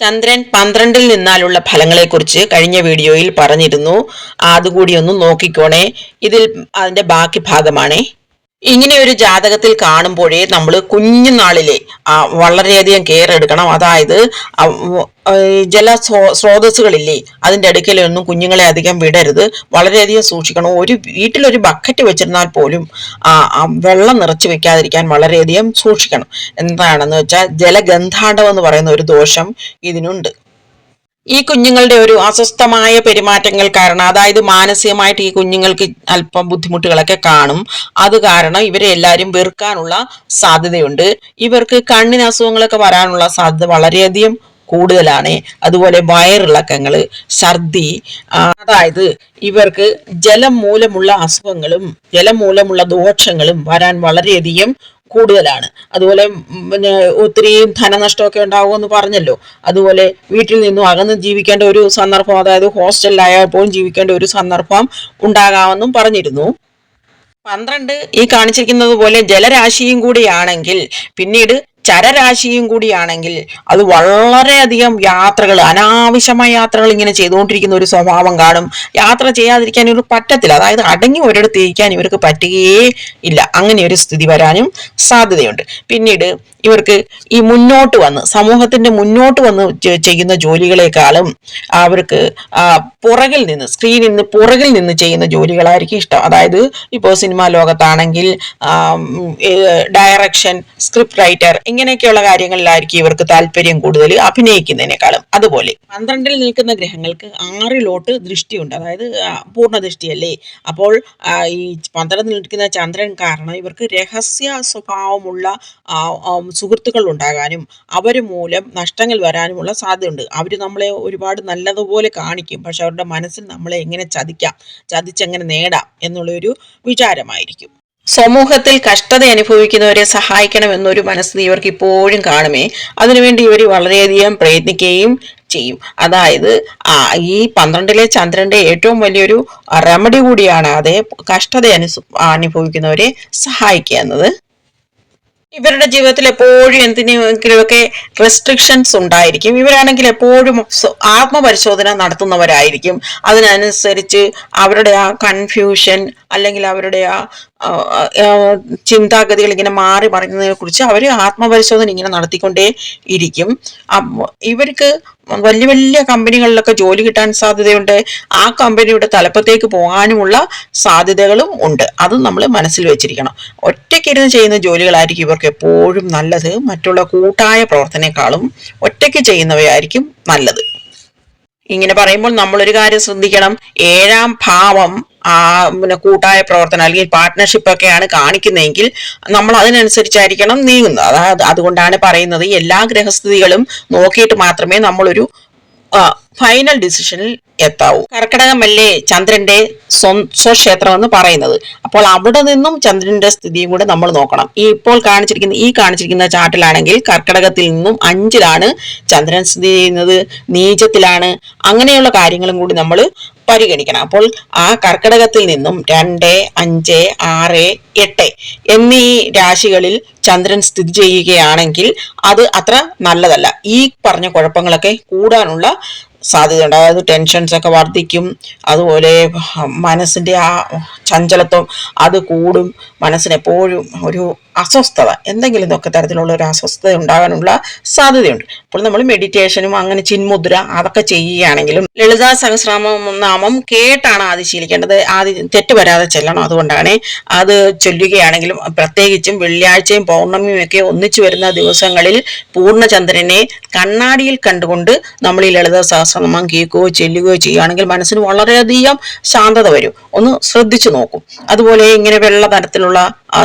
ചന്ദ്രൻ പന്ത്രണ്ടിൽ നിന്നാലുള്ള ഫലങ്ങളെക്കുറിച്ച് കഴിഞ്ഞ വീഡിയോയിൽ പറഞ്ഞിരുന്നു. അതുകൂടി ഒന്ന് നോക്കിക്കോണേ. ഇതിൽ അതിന്റെ ബാക്കി ഭാഗമാണേ. ഇങ്ങനെ ഒരു ജാതകത്തിൽ കാണുമ്പോഴേ നമ്മൾ കുഞ്ഞുനാളിലെ വളരെയധികം കെയർ എടുക്കണം. അതായത് ജല സ്രോ- സ്രോതസ്സുകളില്ലേ അതിന്റെ അടുക്കലൊന്നും കുഞ്ഞുങ്ങളെ അധികം വിടരുത്. വളരെയധികം സൂക്ഷിക്കണം. ഒരു വീട്ടിലൊരു ബക്കറ്റ് വെച്ചിരുന്നാൽ പോലും വെള്ളം നിറച്ചു വെക്കാതിരിക്കാൻ വളരെയധികം സൂക്ഷിക്കണം. എന്താണെന്ന് വെച്ചാൽ ജലഗന്ധാണ്ടം എന്ന് പറയുന്ന ഒരു ദോഷം ഇതിനുണ്ട്. ഈ കുഞ്ഞുങ്ങളുടെ ഒരു അസ്വസ്ഥമായ പെരുമാറ്റങ്ങൾ കാരണം അതായത് മാനസികമായിട്ട് ഈ കുഞ്ഞുങ്ങൾക്ക് അല്പം ബുദ്ധിമുട്ടുകളൊക്കെ കാണും. അത് കാരണം ഇവരെ എല്ലാവരും വെറുക്കാനുള്ള സാധ്യതയുണ്ട്. ഇവർക്ക് കണ്ണിന് അസുഖങ്ങളൊക്കെ വരാനുള്ള സാധ്യത വളരെയധികം കൂടുതലാണ്. അതുപോലെ വയറിളക്കങ്ങൾ ഛർദി അതായത് ഇവർക്ക് ജലം മൂലമുള്ള അസുഖങ്ങളും ജലം മൂലമുള്ള ദോഷങ്ങളും വരാൻ വളരെയധികം കൂടുതലാണ്. അതുപോലെ പിന്നെ ഒത്തിരി ധനനഷ്ടമൊക്കെ ഉണ്ടാവുമെന്ന് പറഞ്ഞല്ലോ. അതുപോലെ വീട്ടിൽ നിന്നും അകന്ന് ജീവിക്കേണ്ട ഒരു സന്ദർഭം അതായത് ഹോസ്റ്റലിലായപ്പോഴും ജീവിക്കേണ്ട ഒരു സന്ദർഭം ഉണ്ടാകാമെന്നും പറഞ്ഞിരുന്നു. പന്ത്രണ്ട് ഈ കാണിച്ചിരിക്കുന്നത് പോലെ ജലരാശിയും കൂടിയാണെങ്കിൽ പിന്നീട് ചരരാശിയും കൂടിയാണെങ്കിൽ അത് വളരെയധികം യാത്രകൾ അനാവശ്യമായ യാത്രകൾ ഇങ്ങനെ ചെയ്തുകൊണ്ടിരിക്കുന്ന ഒരു സ്വഭാവം കാണും. യാത്ര ചെയ്യാതിരിക്കാൻ ഇവർ പറ്റത്തില്ല. അതായത് അടങ്ങി ഒരിടത്ത് ഇരിക്കാൻ ഇവർക്ക് പറ്റുകയേ ഇല്ല. അങ്ങനെ ഒരു സ്ഥിതി വരാനും സാധ്യതയുണ്ട്. പിന്നീട് ഇവർക്ക് ഈ മുന്നോട്ട് വന്ന് സമൂഹത്തിന്റെ മുന്നോട്ട് വന്ന് ചെയ്യുന്ന ജോലികളെക്കാളും അവർക്ക് പുറകിൽ നിന്ന് സ്ക്രീനിൽ നിന്ന് പുറകിൽ നിന്ന് ചെയ്യുന്ന ജോലികളായിരിക്കും ഇഷ്ടം. അതായത് ഇപ്പോൾ സിനിമാ ലോകത്താണെങ്കിൽ ഡയറക്ഷൻ സ്ക്രിപ്റ്റ് റൈറ്റർ ഇങ്ങനെയൊക്കെയുള്ള കാര്യങ്ങളിലായിരിക്കും ഇവർക്ക് താല്പര്യം കൂടുതൽ അഭിനയിക്കുന്നതിനേക്കാളും. അതുപോലെ. പന്ത്രണ്ടിൽ നിൽക്കുന്ന ഗ്രഹങ്ങൾക്ക് ആറിലോട്ട് ദൃഷ്ടിയുണ്ട്. അതായത് പൂർണ ദൃഷ്ടിയല്ലേ അപ്പോൾ ഈ പന്ത്രണ്ടിൽ നിൽക്കുന്ന ചന്ദ്രൻ കാരണം ഇവർക്ക് രഹസ്യ സ്വഭാവമുള്ള സുഹൃത്തുക്കൾ ഉണ്ടാകാനും അവർ മൂലം നഷ്ടങ്ങൾ വരാനുമുള്ള സാധ്യതയുണ്ട്. അവർ നമ്മളെ ഒരുപാട് നല്ലതുപോലെ കാണിക്കും. പക്ഷെ അവരുടെ മനസ്സിൽ നമ്മളെ എങ്ങനെ ചതിക്കാം? ചതിച്ചെങ്ങനെ നേടാം? എന്നുള്ളൊരു വിചാരമായിരിക്കും. സമൂഹത്തിൽ കഷ്ടത അനുഭവിക്കുന്നവരെ സഹായിക്കണം എന്നൊരു മനസ്ഥിതി ഇവർക്ക് ഇപ്പോഴും കാണുമേ. അതിനുവേണ്ടി ഇവർ വളരെയധികം പ്രയത്നിക്കുകയും ചെയ്യും. അതായത് ഈ പന്ത്രണ്ടിലെ ചന്ദ്രന്റെ ഏറ്റവും വലിയൊരു റെമഡി കൂടിയാണ് അതേ കഷ്ടത അനുഭവിക്കുന്നവരെ സഹായിക്കുക എന്നത്. ഇവരുടെ ജീവിതത്തിൽ എപ്പോഴും എന്തിനെങ്കിലുമൊക്കെ റെസ്ട്രിക്ഷൻസ് ഉണ്ടായിരിക്കും. ഇവരാണെങ്കിൽ എപ്പോഴും ആത്മപരിശോധന നടത്തുന്നവരായിരിക്കും. അതിനനുസരിച്ച് അവരുടെ ആ കൺഫ്യൂഷൻ അല്ലെങ്കിൽ അവരുടെ ആ ചിന്താഗതികൾ ഇങ്ങനെ മാറി മറിഞ്ഞതിനെ കുറിച്ച് അവർ ആത്മപരിശോധന ഇങ്ങനെ നടത്തിക്കൊണ്ടേ ഇരിക്കും ഇവർക്ക് വലിയ വലിയ കമ്പനികളിലൊക്കെ ജോലി കിട്ടാൻ സാധ്യതയുണ്ട്. ആ കമ്പനിയുടെ തലപ്പത്തേക്ക് പോകാനുമുള്ള സാധ്യതകളും ഉണ്ട്. അതും നമ്മൾ മനസ്സിൽ വെച്ചിരിക്കണം. ഒറ്റയ്ക്കിരുന്ന് ചെയ്യുന്ന ജോലികളായിരിക്കും ഇവർക്ക് എപ്പോഴും നല്ലത്. മറ്റുള്ള കൂട്ടായ പ്രവർത്തനേക്കാളും ഒറ്റയ്ക്ക് ചെയ്യുന്നവയായിരിക്കും നല്ലത്. ഇങ്ങനെ പറയുമ്പോൾ നമ്മളൊരു കാര്യം ശ്രദ്ധിക്കണം. ഏഴാം ഭാവം പിന്നെ കൂട്ടായ പ്രവർത്തനം അല്ലെങ്കിൽ പാർട്ട്ണർഷിപ്പ് ഒക്കെയാണ് കാണിക്കുന്നതെങ്കിൽ നമ്മൾ അതിനനുസരിച്ചായിരിക്കണം നീങ്ങുന്നത്. അതാ അതുകൊണ്ടാണ് പറയുന്നത് എല്ലാ ഗ്രഹസ്ഥിതികളും നോക്കിയിട്ട് മാത്രമേ നമ്മളൊരു ഫൈനൽ ഡിസിഷനിൽ എത്താവൂ. കർക്കിടകമല്ലേ ചന്ദ്രന്റെ സ്വ- സ്വക്ഷേത്രം എന്ന് പറയുന്നത്. അപ്പോൾ അവിടെ നിന്നും ചന്ദ്രന്റെ സ്ഥിതിയും കൂടെ നമ്മൾ നോക്കണം. ഈ ഇപ്പോൾ കാണിച്ചിരിക്കുന്ന ഈ കാണിച്ചിരിക്കുന്ന ചാട്ടിലാണെങ്കിൽ കർക്കിടകത്തിൽ നിന്നും അഞ്ചിലാണ് ചന്ദ്രൻ സ്ഥിതി ചെയ്യുന്നത് നീചത്തിലാണ് അങ്ങനെയുള്ള കാര്യങ്ങളും കൂടി നമ്മൾ പരിഗണിക്കണം. അപ്പോൾ ആ കർക്കിടകത്തിൽ നിന്നും രണ്ട് അഞ്ച് ആറ് എട്ട് എന്നീ രാശികളിൽ ചന്ദ്രൻ സ്ഥിതി ചെയ്യുകയാണെങ്കിൽ അത് അത്ര നല്ലതല്ല. ഈ പറഞ്ഞ കുഴപ്പങ്ങളൊക്കെ കൂടാനുള്ള സാധ്യതയുണ്ട്. അതായത് ടെൻഷൻസ് ഒക്കെ വർദ്ധിക്കും അതുപോലെ മനസ്സിന്റെ ആ ചഞ്ചലത്വം അത് കൂടും മനസ്സിനെപ്പോഴും ഒരു അസ്വസ്ഥത എന്തെങ്കിലും ഒക്കെ തരത്തിലുള്ള ഒരു അസ്വസ്ഥത ഉണ്ടാകാനുള്ള സാധ്യതയുണ്ട്. അപ്പോൾ നമ്മൾ മെഡിറ്റേഷനും അങ്ങനെ ചിന്മുദ്ര അതൊക്കെ ചെയ്യുകയാണെങ്കിലും ലളിതാ സഹസ്രാമം നാമം കേട്ടാണ് ആദ്യം ശീലിക്കേണ്ടത് ആദ്യം തെറ്റ് വരാതെ ചെല്ലണം. അതുകൊണ്ടാണ് അത് ചൊല്ലുകയാണെങ്കിലും പ്രത്യേകിച്ചും വെള്ളിയാഴ്ചയും പൗർണമിയും ഒക്കെ ഒന്നിച്ചു വരുന്ന ദിവസങ്ങളിൽ പൂർണചന്ദ്രനെ കണ്ണാടിയിൽ കണ്ടുകൊണ്ട് നമ്മൾ ഈ ലളിത സഹസ്രനാമം കേൾക്കുകയോ ചെല്ലുകയോ ചെയ്യുകയാണെങ്കിൽ മനസ്സിന് വളരെയധികം ശാന്തത വരും. ഒന്ന് ശ്രദ്ധിച്ചു നോക്കും. അതുപോലെ ഇങ്ങനെ വെള്ള തരത്തിലുള്ള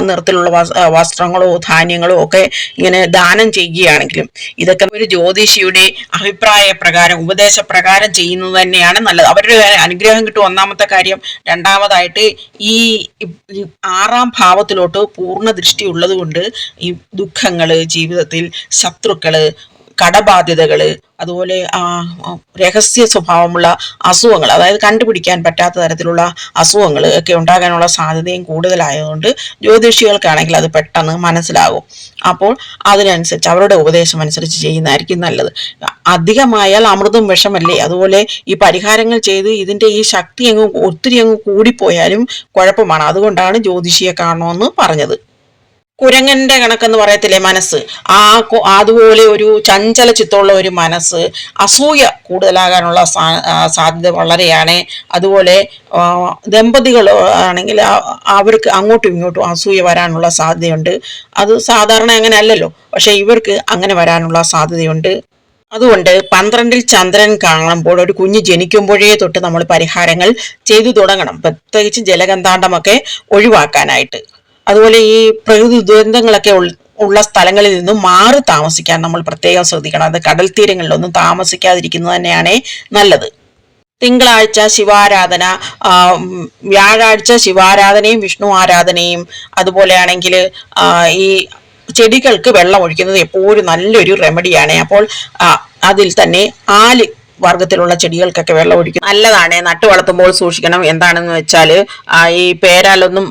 നിറത്തിലുള്ള വസ്ത്രങ്ങളോ ധാന്യങ്ങളോ ഒക്കെ ഇങ്ങനെ ദാനം ചെയ്യുകയാണെങ്കിലും ഇതൊക്കെ ഒരു ജ്യോതിഷിയുടെ അഭിപ്രായ പ്രകാരം ഉപദേശപ്രകാരം ചെയ്യുന്നത് തന്നെയാണ് നല്ലത്. അവരുടെ അനുഗ്രഹം കിട്ടും. ഒന്നാമത്തെ കാര്യം രണ്ടാമതായിട്ട് ഈ ആറാം ഭാവത്തിലോട്ട് പൂർണ ദൃഷ്ടി ഉള്ളത് കൊണ്ട് ഈ ദുഃഖങ്ങൾ ജീവിതത്തിൽ ശത്രുക്കൾ കടബാധ്യതകൾ അതുപോലെ രഹസ്യ സ്വഭാവമുള്ള അസുഖങ്ങൾ അതായത് കണ്ടുപിടിക്കാൻ പറ്റാത്ത തരത്തിലുള്ള അസുഖങ്ങൾ ഒക്കെ ഉണ്ടാകാനുള്ള സാധ്യതയും കൂടുതലായതുകൊണ്ട് ജ്യോതിഷികൾക്കാണെങ്കിൽ അത് പെട്ടെന്ന് മനസ്സിലാകും അപ്പോൾ അതിനനുസരിച്ച് അവരുടെ ഉപദേശം അനുസരിച്ച് ചെയ്യുന്നതായിരിക്കും നല്ലത്. അധികമായാൽ അമൃതും വിഷമല്ലേ? അതുപോലെ ഈ പരിഹാരങ്ങൾ ചെയ്ത് ഇതിന്റെ ഈ ശക്തി അങ്ങ് ഒത്തിരി അങ്ങ് കൂടിപ്പോയാലും കുഴപ്പമാണ്. അതുകൊണ്ടാണ് ജ്യോതിഷിയെ കാണണമെന്ന് പറഞ്ഞത്. കുരങ്ങന്റെ കണക്കെന്ന് പറയത്തില്ലേ മനസ്സ്? ആ അതുപോലെ ഒരു ചഞ്ചല ചിത്തമുള്ള ഒരു മനസ്സ് അസൂയ കൂടുതലാകാനുള്ള സാധ്യത വളരെയാണ്. അതുപോലെ ദമ്പതികൾ ആണെങ്കിൽ അവർക്ക് അങ്ങോട്ടും ഇങ്ങോട്ടും അസൂയ വരാനുള്ള സാധ്യതയുണ്ട്. അത് സാധാരണ അങ്ങനെ അല്ലല്ലോ. പക്ഷെ ഇവർക്ക് അങ്ങനെ വരാനുള്ള സാധ്യതയുണ്ട്. അതുകൊണ്ട് പന്ത്രണ്ടിൽ ചന്ദ്രൻ കാണുമ്പോൾ ഒരു കുഞ്ഞ് ജനിക്കുമ്പോഴേ തൊട്ട് നമ്മൾ പരിഹാരങ്ങൾ ചെയ്തു തുടങ്ങണം. പ്രത്യേകിച്ച് ജലഗന്ധാണ്ടമൊക്കെ ഒഴിവാക്കാനായിട്ട്. അതുപോലെ ഈ പ്രകൃതി ദുരന്തങ്ങളൊക്കെ ഉള്ള സ്ഥലങ്ങളിൽ നിന്നും മാറി താമസിക്കാൻ നമ്മൾ പ്രത്യേകം ശ്രദ്ധിക്കണം. അത് കടൽ തീരങ്ങളിലൊന്നും താമസിക്കാതിരിക്കുന്നത് തന്നെയാണ് നല്ലത്. തിങ്കളാഴ്ച ശിവാരാധന വ്യാഴാഴ്ച ശിവാരാധനയും വിഷ്ണു ആരാധനയും അതുപോലെയാണെങ്കിൽ ഈ ചെടികൾക്ക് വെള്ളം ഒഴിക്കുന്നത് എപ്പോഴും നല്ലൊരു റെമഡിയാണ് അപ്പോൾ അതിൽ തന്നെ ആൽ വർഗത്തിലുള്ള ചെടികൾക്കൊക്കെ വെള്ളം ഒഴിക്കും. നല്ലതാണ്. നട്ടു വളർത്തുമ്പോൾ സൂക്ഷിക്കണം. എന്താണെന്ന് വെച്ചാൽ ഈ പേരാലൊന്നും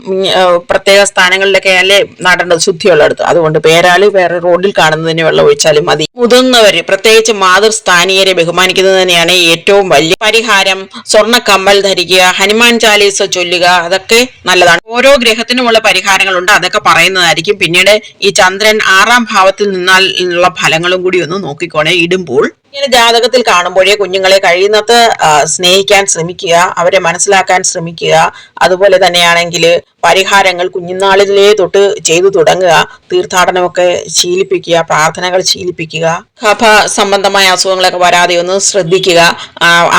പ്രത്യേക സ്ഥാനങ്ങളിലൊക്കെ അല്ലേ നടേണ്ടത്? ശുദ്ധിയുള്ളിടത്ത്. അതുകൊണ്ട് പേരാൽ വേറെ റോഡിൽ കാണുന്നതിന് വെള്ളം ഒഴിച്ചാലും മതി. മുതിർന്നവര് പ്രത്യേകിച്ച് മാതൃസ്ഥാനീയരെ ബഹുമാനിക്കുന്നത് തന്നെയാണ് ഏറ്റവും വലിയ പരിഹാരം. സ്വർണ കമ്മൽ ധരിക്കുക ഹനുമാൻ ചാലീസ ചൊല്ലുക അതൊക്കെ നല്ലതാണ്. ഓരോ ഗ്രഹത്തിനുമുള്ള പരിഹാരങ്ങളുണ്ട്. അതൊക്കെ പറയുന്നതായിരിക്കും. പിന്നീട് ഈ ചന്ദ്രൻ ആറാം ഭാവത്തിൽ നിന്നാൽ ഉള്ള ഫലങ്ങളും കൂടി ഒന്ന് നോക്കിക്കോണേ. ഇടുമ്പോൾ ഇങ്ങനെ ജാതകത്തിൽ കാണുമ്പോഴേ കുഞ്ഞുങ്ങളെ കഴിയുന്നത് സ്നേഹിക്കാൻ ശ്രമിക്കുക അവരെ മനസ്സിലാക്കാൻ ശ്രമിക്കുക. അതുപോലെ തന്നെയാണെങ്കിൽ പരിഹാരങ്ങൾ കുഞ്ഞുനാളിലെ തൊട്ട് ചെയ്തു തുടങ്ങുക. തീർത്ഥാടനമൊക്കെ ശീലിപ്പിക്കുക പ്രാർത്ഥനകൾ ശീലിപ്പിക്കുക. കഫ സംബന്ധമായ അസുഖങ്ങളൊക്കെ വരാതെ ഒന്ന് ശ്രദ്ധിക്കുക.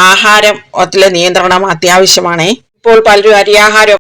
ആഹാരത്തിലെ നിയന്ത്രണം അത്യാവശ്യമാണ്. ഇപ്പോൾ പലരും അരിയാഹാരം